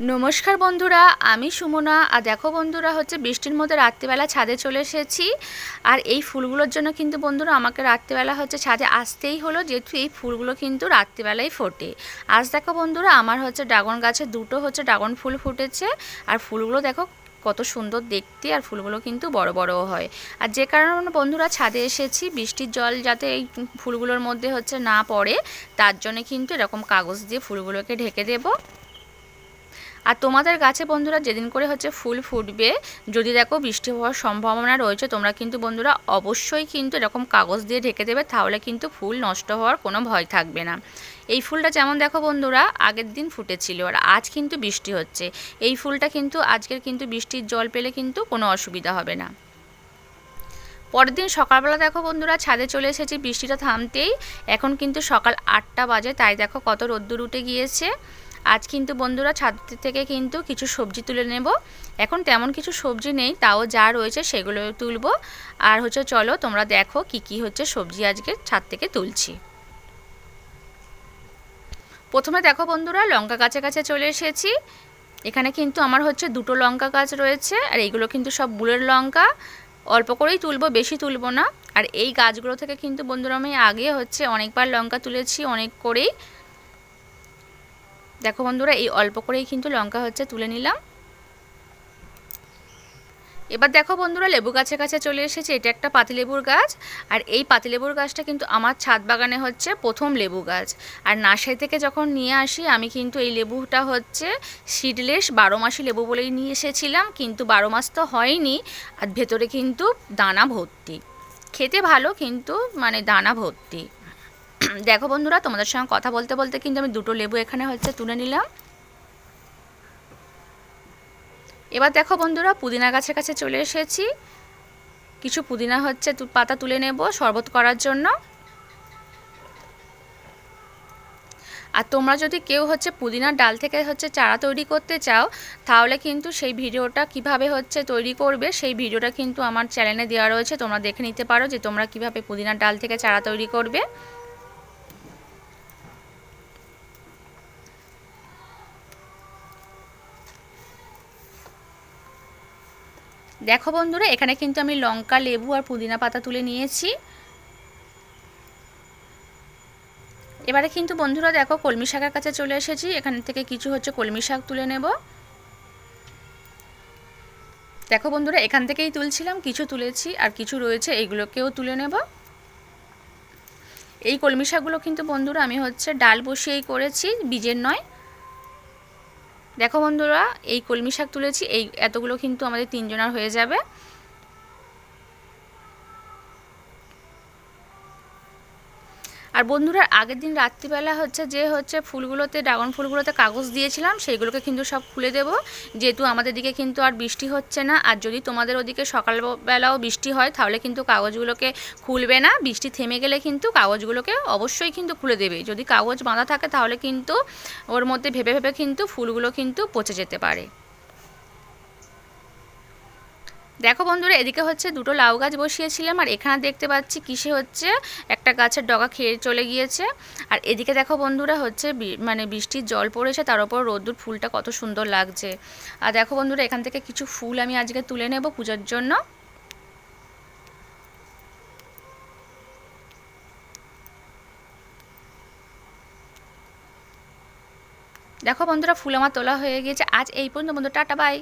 নমস্কার বন্ধুরা, আমি সুমনা। আর দেখো বন্ধুরা, হচ্ছে বৃষ্টির মধ্যে রাত্রিবেলা ছাদে চলে এসেছি। আর এই ফুলগুলোর জন্য কিন্তু বন্ধুরা, আমাকে রাত্রিবেলা হচ্ছে ছাদে আসতেই হলো, যেহেতু এই ফুলগুলো কিন্তু রাত্রিবেলায় ফোটে। আজ দেখো বন্ধুরা, আমার হচ্ছে ড্রাগন গাছে দুটো হচ্ছে ড্রাগন ফুল ফুটেছে। আর ফুলগুলো দেখো কত সুন্দর দেখতে, আর ফুলগুলো কিন্তু বড় বড়ও হয়। আর যে কারণে বন্ধুরা, ছাদে এসেছি, বৃষ্টির জল যাতে এই ফুলগুলোর মধ্যে হচ্ছে না পড়ে, তার জন্য কিন্তু এরকম কাগজ দিয়ে ফুলগুলোকে ঢেকে দেবো। আর তোমাদের গাছে বন্ধুরা যেদিন করে হচ্ছে ফুল ফুটবে, যদি দেখো বৃষ্টি হওয়ার সম্ভাবনা রয়েছে, তোমরা কিন্তু বন্ধুরা অবশ্যই কিন্তু এরকম কাগজ দিয়ে ঢেকে দেবে, তাহলে কিন্তু ফুল নষ্ট হওয়ার কোনো ভয় থাকবে না। এই ফুলটা যেমন দেখো বন্ধুরা, আগের দিন ফুটেছিল আর আজ কিন্তু বৃষ্টি হচ্ছে। এই ফুলটা কিন্তু আজকের কিন্তু বৃষ্টির জল পেলে কিন্তু কোনো অসুবিধা হবে না। পরের দিন সকালবেলা দেখো বন্ধুরা, ছাদে চলে এসেছি, বৃষ্টিটা থামতেই। এখন কিন্তু সকাল আটটা বাজে, তাই দেখো কত রোদ্দুর উঠে গিয়েছে। আজ কিন্তু বন্ধুরা ছাদ থেকে কিন্তু কিছু সবজি তুলে নেব। এখন তেমন কিছু সবজি নেই, তাও যা রয়েছে সেগুলো তুলব। আর হচ্ছে চলো তোমরা দেখো কি কি হচ্ছে সবজি আজকে ছাদ থেকে তুলছি। প্রথমে দেখো বন্ধুরা, লঙ্কা গাছে কাছে চলে এসেছি। এখানে কিন্তু আমার হচ্ছে দুটো লঙ্কা গাছ রয়েছে, আর এইগুলো কিন্তু সব বুলের লঙ্কা। অল্প করেই তুলবো, বেশি তুলবো না। আর এই গাছগুলো থেকে কিন্তু বন্ধুরা আমি আগে হচ্ছে অনেকবার লঙ্কা তুলেছি, অনেক করেই। দেখো বন্ধুরা, এই অল্প করেই কিন্তু লঙ্কা হচ্ছে, তুলে নিলাম। এবার দেখো বন্ধুরা, লেবু গাছের কাছে চলে এসেছে, এটা একটা পাতিলেবুর গাছ। আর এই পাতিলেবুর গাছটা কিন্তু আমার ছাদ বাগানে হচ্ছে প্রথম লেবু গাছ। আর নার্সারি থেকে যখন নিয়ে আসি, আমি কিন্তু এই লেবুটা হচ্ছে সিডলেস বারো মাসি লেবু বলেই নিয়ে এসেছিলাম, কিন্তু বারো মাস তো হয়নি। আর ভেতরে কিন্তু দানা ভর্তি। খেতে ভালো, কিন্তু মানে দানা ভর্তি। দেখো বন্ধুরা, তোমাদের সঙ্গে কথা বলতে বলতে কিন্তু আমি দুটো লেবু এখানে হচ্ছে তুলে নিলাম। এবার দেখো বন্ধুরা, পুদিনা গাছের কাছে চলে এসেছি। কিছু পুদিনা হচ্ছে পাতা তুলে নেব শরবত করার জন্য। আর তোমরা যদি কেউ হচ্ছে পুদিনার ডাল থেকে হচ্ছে চারা তৈরি করতে চাও, তাহলে কিন্তু সেই ভিডিওটা কীভাবে হচ্ছে তৈরি করবে, সেই ভিডিওটা কিন্তু আমার চ্যানেলে দেওয়া রয়েছে। তোমরা দেখে নিতে পারো যে তোমরা কীভাবে পুদিনার ডাল থেকে চারা তৈরি করবে। দেখো বন্ধুরা, এখানে কিন্তু আমি লঙ্কা, লেবু আর পুদিনা পাতা তুলে নিয়েছি। এবারে কিন্তু বন্ধুরা দেখো, কলমি শাকের কাছে চলে এসেছি। এখান থেকে কিছু হচ্ছে কলমি শাক তুলে নেব। দেখো বন্ধুরা, এখান থেকেই তুলছিলাম, কিছু তুলেছি আর কিছু রয়েছে, এইগুলোকেও তুলে নেব। এই কলমি শাকগুলো কিন্তু বন্ধুরা আমি হচ্ছে ডাল বসিয়েই করেছি, বীজের নয়। দেখো বন্ধুরা এই কলমি শাক তুলেছি এই এতগুলো কিন্তু আমাদের তিনজনার হয়ে যাবে। আর বন্ধুরা, আগের দিন রাত্রিবেলা হচ্ছে যে হচ্ছে ফুলগুলোতে, ড্রাগন ফুলগুলোতে কাগজ দিয়েছিলাম সেইগুলোকে কিন্তু সব খুলে দেব। যেহেতু আমাদের দিকে কিন্তু আর বৃষ্টি হচ্ছে না, আর যদি তোমাদের ওদিকে সকালবেলাও বৃষ্টি হয়, তাহলে কিন্তু কাগজগুলোকে খুলবে না। বৃষ্টি থেমে গেলে কিন্তু কাগজগুলোকে অবশ্যই কিন্তু খুলে দেবে। যদি কাগজ বাঁধা থাকে, তাহলে কিন্তু ওর মধ্যে ভেবে ভেবে কিন্তু ফুলগুলো কিন্তু পচে যেতে পারে। দেখো বন্ধুরা, এদিকে হচ্ছে দুটো লাউ গাছ বসিয়েছিলাম, আর এখানে দেখতে পাচ্ছি কিসে হচ্ছে, একটা গাছের ডগা খেয়ে চলে গিয়েছে। আর এদিকে দেখো বন্ধুরা, হচ্ছে মানে বৃষ্টির জল পড়েছে, তার উপর রোদ্দুর, ফুলটা কত সুন্দর লাগছে। আর দেখো বন্ধুরা, এখান থেকে কিছু ফুল আমি আজকে তুলে নেব পুজোর জন্য। দেখো বন্ধুরা, ফুল আমার তোলা হয়ে গিয়েছে। আজ এই পর্যন্ত বন্ধু টাটা, বাই।